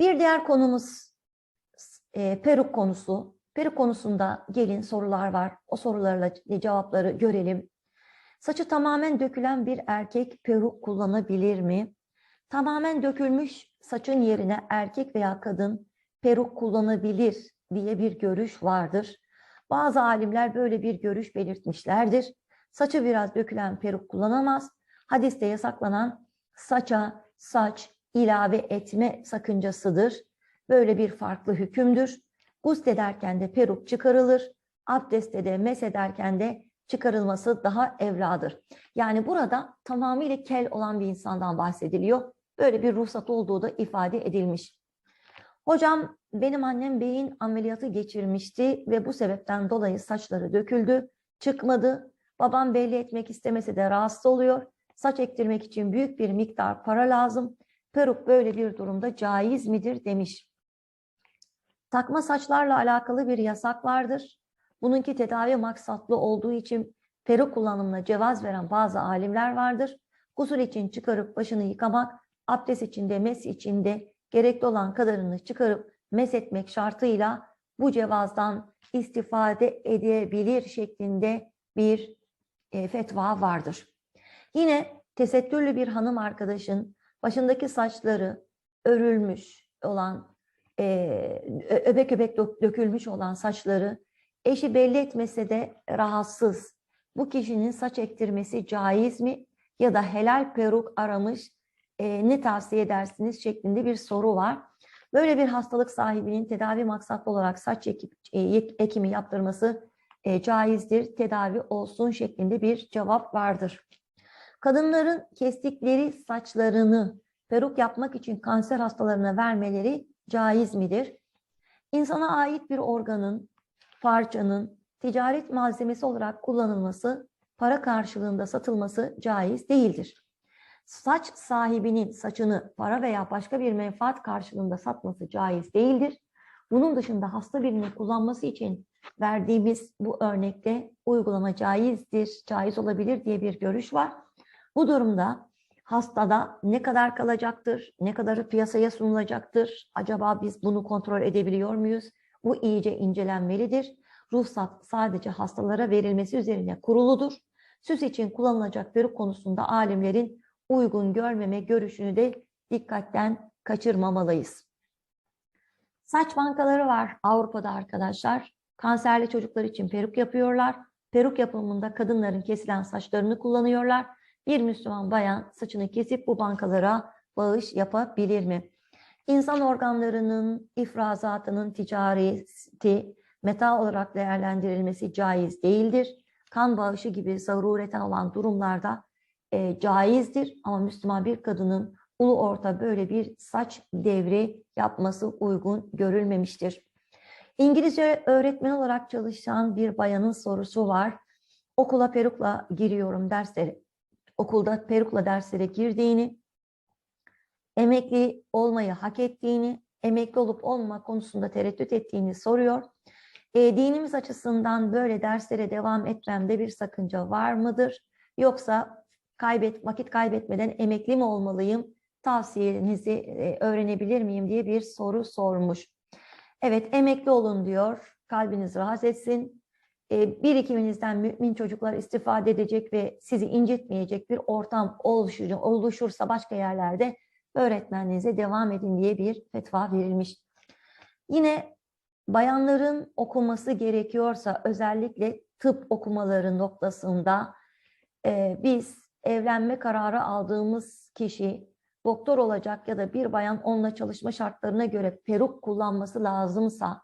Bir diğer konumuz e, peruk konusu. Peruk konusunda gelin sorular var. O sorularla cevapları görelim. Saçı tamamen dökülen bir erkek peruk kullanabilir mi? Tamamen dökülmüş saçın yerine erkek veya kadın peruk kullanabilir diye bir görüş vardır. Bazı alimler böyle bir görüş belirtmişlerdir. Saçı biraz dökülen peruk kullanamaz. Hadiste yasaklanan saça saç ilave etme sakıncasıdır. Böyle bir farklı hükümdür. Gusl ederken de peruk çıkarılır. Abdestte de mesederken de çıkarılması daha evladır. Yani burada tamamıyla kel olan bir insandan bahsediliyor. Böyle bir ruhsat olduğu da ifade edilmiş. Hocam benim annem beyin ameliyatı geçirmişti ve bu sebepten dolayı saçları döküldü, çıkmadı. Babam belli etmek istemese de rahatsız oluyor. Saç ektirmek için büyük bir miktar para lazım. Peruk böyle bir durumda caiz midir demiş. Takma saçlarla alakalı bir yasak vardır. Bununki tedavi maksatlı olduğu için peruk kullanımına cevaz veren bazı alimler vardır. Gusül için çıkarıp başını yıkamak, abdest içinde, mes içinde gerekli olan kadarını çıkarıp mes etmek şartıyla bu cevazdan istifade edebilir şeklinde bir e, fetva vardır. Yine tesettürlü bir hanım arkadaşın başındaki saçları örülmüş olan, e, öbek öbek dökülmüş olan saçları eşi belli etmese de rahatsız. Bu kişinin saç ektirmesi caiz mi ya da helal peruk aramış e, ne tavsiye edersiniz şeklinde bir soru var. Böyle bir hastalık sahibinin tedavi maksatlı olarak saç ekip, e, ekimi yaptırması e, caizdir, tedavi olsun şeklinde bir cevap vardır. Kadınların kestikleri saçlarını peruk yapmak için kanser hastalarına vermeleri caiz midir? İnsana ait bir organın, parçanın ticaret malzemesi olarak kullanılması, para karşılığında satılması caiz değildir. Saç sahibinin saçını para veya başka bir menfaat karşılığında satması caiz değildir. Bunun dışında hasta birinin kullanması için verdiğimiz bu örnekte uygulama caizdir, caiz olabilir diye bir görüş var. Bu durumda hastada ne kadar kalacaktır, ne kadarı piyasaya sunulacaktır, acaba biz bunu kontrol edebiliyor muyuz? Bu iyice incelenmelidir. Ruhsat sadece hastalara verilmesi üzerine kuruludur. Süs için kullanılacak peruk konusunda alimlerin uygun görmeme görüşünü de dikkatten kaçırmamalıyız. Saç bankaları var Avrupa'da arkadaşlar. Kanserli çocuklar için peruk yapıyorlar. Peruk yapımında kadınların kesilen saçlarını kullanıyorlar. Bir Müslüman bayan saçını kesip bu bankalara bağış yapabilir mi? İnsan organlarının ifrazatının ticareti meta olarak değerlendirilmesi caiz değildir. Kan bağışı gibi zarureten olan durumlarda e, caizdir ama Müslüman bir kadının ulu orta böyle bir saç devri yapması uygun görülmemiştir. İngilizce öğretmen olarak çalışan bir bayanın sorusu var. Okula perukla giriyorum derslere. Okulda perukla derslere girdiğini, emekli olmayı hak ettiğini, emekli olup olma konusunda tereddüt ettiğini soruyor. E, dinimiz açısından böyle derslere devam etmemde bir sakınca var mıdır? Yoksa kaybet vakit kaybetmeden emekli mi olmalıyım? Tavsiyenizi e, öğrenebilir miyim diye bir soru sormuş. Evet emekli olun diyor. Kalbiniz rahat etsin. E, birikiminizden mümin çocuklar istifade edecek ve sizi incitmeyecek bir ortam oluşur, oluşursa başka yerlerde öğretmenliğinize devam edin diye bir fetva verilmiş. Yine bayanların okuması gerekiyorsa özellikle tıp okumaları noktasında e, biz evlenme kararı aldığımız kişi doktor olacak ya da bir bayan onunla çalışma şartlarına göre peruk kullanması lazımsa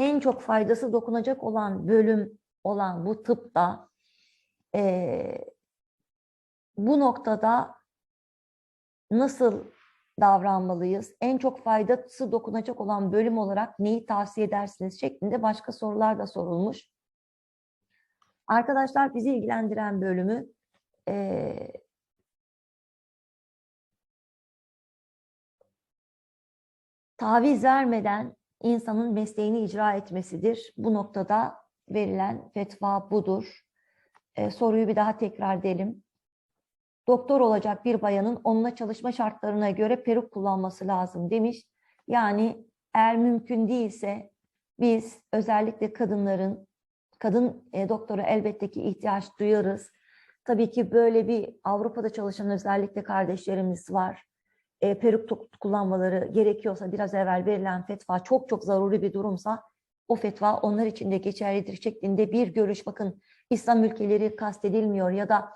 en çok faydası dokunacak olan bölüm olan bu tıpta e, bu noktada nasıl davranmalıyız? En çok faydası dokunacak olan bölüm olarak neyi tavsiye edersiniz? şeklinde başka sorular da sorulmuş. Arkadaşlar bizi ilgilendiren bölümü e, taviz vermeden insanın mesleğini icra etmesidir. Bu noktada verilen fetva budur. E, soruyu bir daha tekrar edelim. Doktor olacak bir bayanın onunla çalışma şartlarına göre peruk kullanması lazım demiş. Yani eğer mümkün değilse biz özellikle kadınların, kadın e, doktora elbette ki ihtiyaç duyarız. Tabii ki böyle bir Avrupa'da çalışan özellikle kardeşlerimiz var. E, peruk kullanmaları gerekiyorsa biraz evvel verilen fetva çok çok zaruri bir durumsa o fetva onlar için de geçerlidir şeklinde bir görüş. Bakın İslam ülkeleri kastedilmiyor ya da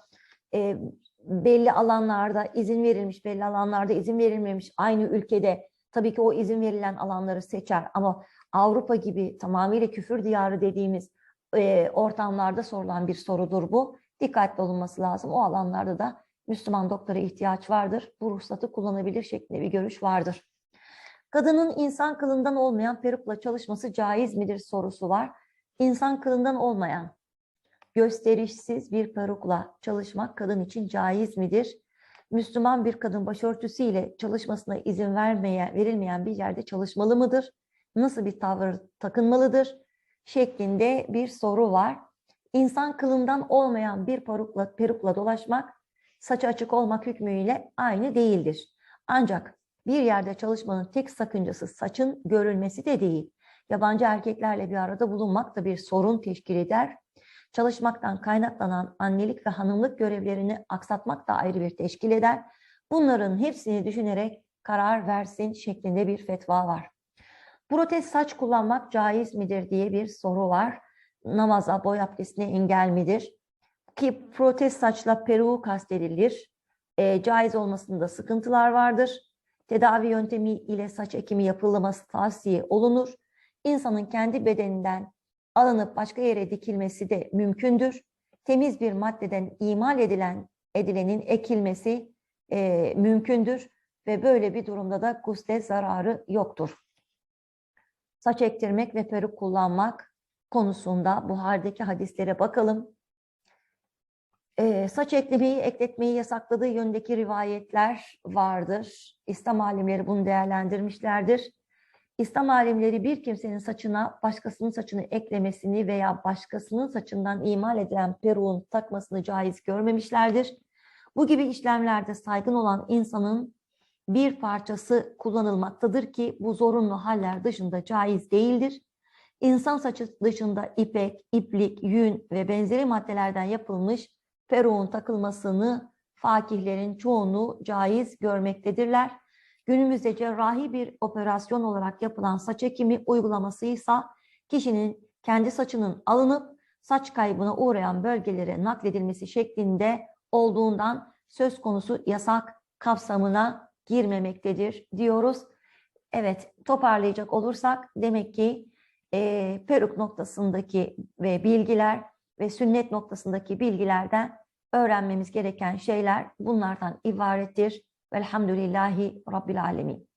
e, belli alanlarda izin verilmiş, belli alanlarda izin verilmemiş aynı ülkede tabii ki o izin verilen alanları seçer ama Avrupa gibi tamamıyla küfür diyarı dediğimiz e, ortamlarda sorulan bir sorudur bu. Dikkatli olunması lazım. O alanlarda da Müslüman doktora ihtiyaç vardır. Bu ruhsatı kullanabilir şeklinde bir görüş vardır. Kadının insan kılından olmayan perukla çalışması caiz midir sorusu var. İnsan kılından olmayan, gösterişsiz bir perukla çalışmak kadın için caiz midir? Müslüman bir kadın başörtüsüyle çalışmasına izin vermeye, verilmeyen bir yerde çalışmalı mıdır? Nasıl bir tavır takınmalıdır? Şeklinde bir soru var. İnsan kılından olmayan bir perukla, perukla dolaşmak, saçı açık olmak hükmüyle aynı değildir. Ancak bir yerde çalışmanın tek sakıncası saçın görülmesi de değil. Yabancı erkeklerle bir arada bulunmak da bir sorun teşkil eder. Çalışmaktan kaynaklanan annelik ve hanımlık görevlerini aksatmak da ayrı bir teşkil eder. Bunların hepsini düşünerek karar versin şeklinde bir fetva var. Protez saç kullanmak caiz midir diye bir soru var. Namaza, boy abdestine engel midir? Ki protez saçla peruğu kastedilir. E, caiz olmasında sıkıntılar vardır. Tedavi yöntemi ile saç ekimi yapılması tavsiye olunur. İnsanın kendi bedeninden alınıp başka yere dikilmesi de mümkündür. Temiz bir maddeden imal edilen edilenin ekilmesi e, mümkündür ve böyle bir durumda da gusle zararı yoktur. Saç ektirmek ve peruk kullanmak konusunda Buhari'deki hadislere bakalım. Ee, saç eklemeyi, ekletmeyi yasakladığı yönündeki rivayetler vardır. İslam alimleri bunu değerlendirmişlerdir. İslam alimleri bir kimsenin saçına başkasının saçını eklemesini veya başkasının saçından imal edilen peruğun takmasını caiz görmemişlerdir. Bu gibi işlemlerde saygın olan insanın bir parçası kullanılmaktadır ki bu zorunlu haller dışında caiz değildir. İnsan saçı dışında ipek, iplik, yün ve benzeri maddelerden yapılmış peruğun takılmasını fakihlerin çoğunu caiz görmektedirler. Günümüzde cerrahi bir operasyon olarak yapılan saç ekimi uygulaması ise kişinin kendi saçının alınıp saç kaybına uğrayan bölgelere nakledilmesi şeklinde olduğundan söz konusu yasak kapsamına girmemektedir diyoruz. Evet toparlayacak olursak demek ki e, peruk noktasındaki ve bilgiler ve sünnet noktasındaki bilgilerden öğrenmemiz gereken şeyler bunlardan ibarettir. Velhamdülillahi Rabbil Alemin.